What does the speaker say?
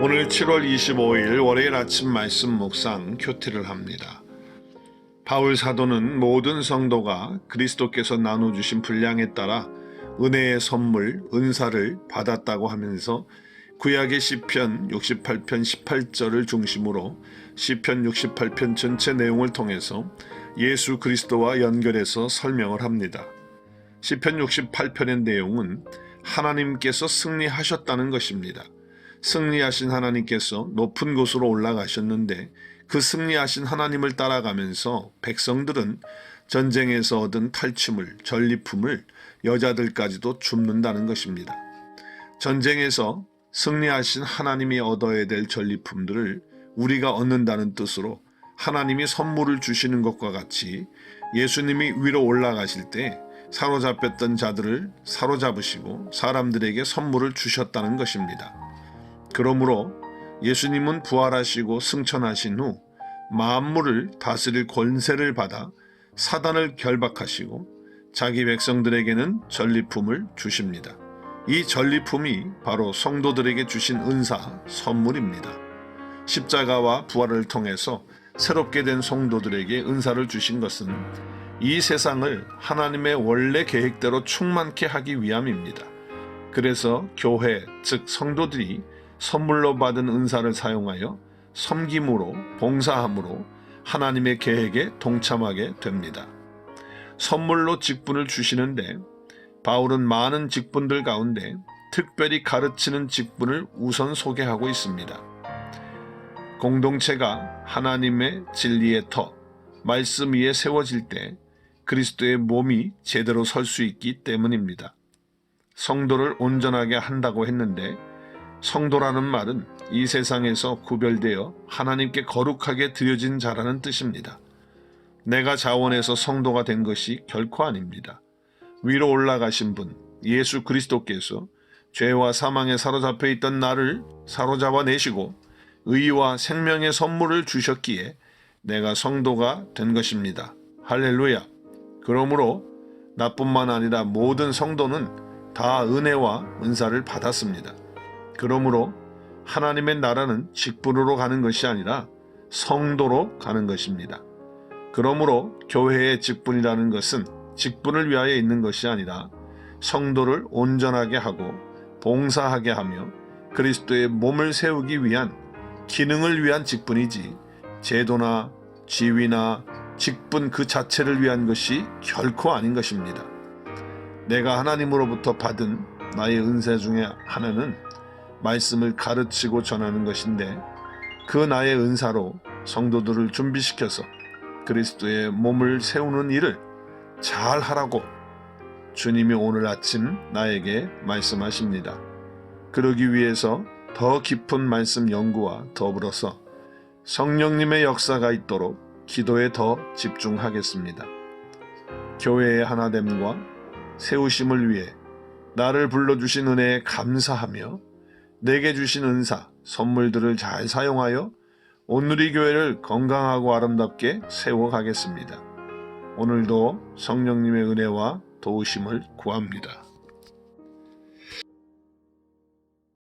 7월 25일 월요일 아침 말씀 묵상 큐티를 합니다. 바울 사도는 모든 성도가 그리스도께서 나눠주신 분량에 따라 은혜의 선물, 은사를 받았다고 하면서 구약의 시편 68편 18절을 중심으로 시편 68편 전체 내용을 통해서 예수 그리스도와 연결해서 설명을 합니다. 시편 68편의 내용은 하나님께서 승리하셨다는 것입니다. 승리하신 하나님께서 높은 곳으로 올라가셨는데 그 승리하신 하나님을 따라가면서 백성들은 전쟁에서 얻은 탈취물, 전리품을 여자들까지도 줍는다는 것입니다. 전쟁에서 승리하신 하나님이 얻어야 될 전리품들을 우리가 얻는다는 뜻으로 하나님이 선물을 주시는 것과 같이 예수님이 위로 올라가실 때 사로잡혔던 자들을 사로잡으시고 사람들에게 선물을 주셨다는 것입니다. 그러므로 예수님은 부활하시고 승천하신 후 만물을 다스릴 권세를 받아 사단을 결박하시고 자기 백성들에게는 전리품을 주십니다. 이 전리품이 바로 성도들에게 주신 은사, 선물입니다. 십자가와 부활을 통해서 새롭게 된 성도들에게 은사를 주신 것은 이 세상을 하나님의 원래 계획대로 충만케 하기 위함입니다. 그래서 교회, 즉 성도들이 선물로 받은 은사를 사용하여 섬김으로 봉사함으로 하나님의 계획에 동참하게 됩니다. 선물로 직분을 주시는데 바울은 많은 직분들 가운데 특별히 가르치는 직분을 우선 소개하고 있습니다. 공동체가 하나님의 진리의 터, 말씀 위에 세워질 때 그리스도의 몸이 제대로 설 수 있기 때문입니다. 성도를 온전하게 한다고 했는데 성도라는 말은 이 세상에서 구별되어 하나님께 거룩하게 드려진 자라는 뜻입니다. 내가 자원해서 성도가 된 것이 결코 아닙니다. 위로 올라가신 분, 예수 그리스도께서 죄와 사망에 사로잡혀 있던 나를 사로잡아 내시고 의와 생명의 선물을 주셨기에 내가 성도가 된 것입니다. 할렐루야. 그러므로 나뿐만 아니라 모든 성도는 다 은혜와 은사를 받았습니다. 그러므로 하나님의 나라는 직분으로 가는 것이 아니라 성도로 가는 것입니다. 그러므로 교회의 직분이라는 것은 직분을 위하여 있는 것이 아니라 성도를 온전하게 하고 봉사하게 하며 그리스도의 몸을 세우기 위한 기능을 위한 직분이지 제도나 지위나 직분 그 자체를 위한 것이 결코 아닌 것입니다. 내가 하나님으로부터 받은 나의 은사 중에 하나는 말씀을 가르치고 전하는 것인데 그 나의 은사로 성도들을 준비시켜서 그리스도의 몸을 세우는 일을 잘 하라고 주님이 오늘 아침 나에게 말씀하십니다. 그러기 위해서 더 깊은 말씀 연구와 더불어서 성령님의 역사가 있도록 기도에 더 집중하겠습니다. 교회의 하나됨과 세우심을 위해 나를 불러주신 은혜에 감사하며 내게 주신 은사, 선물들을 잘 사용하여 오늘의 교회를 건강하고 아름답게 세워가겠습니다. 오늘도 성령님의 은혜와 도우심을 구합니다.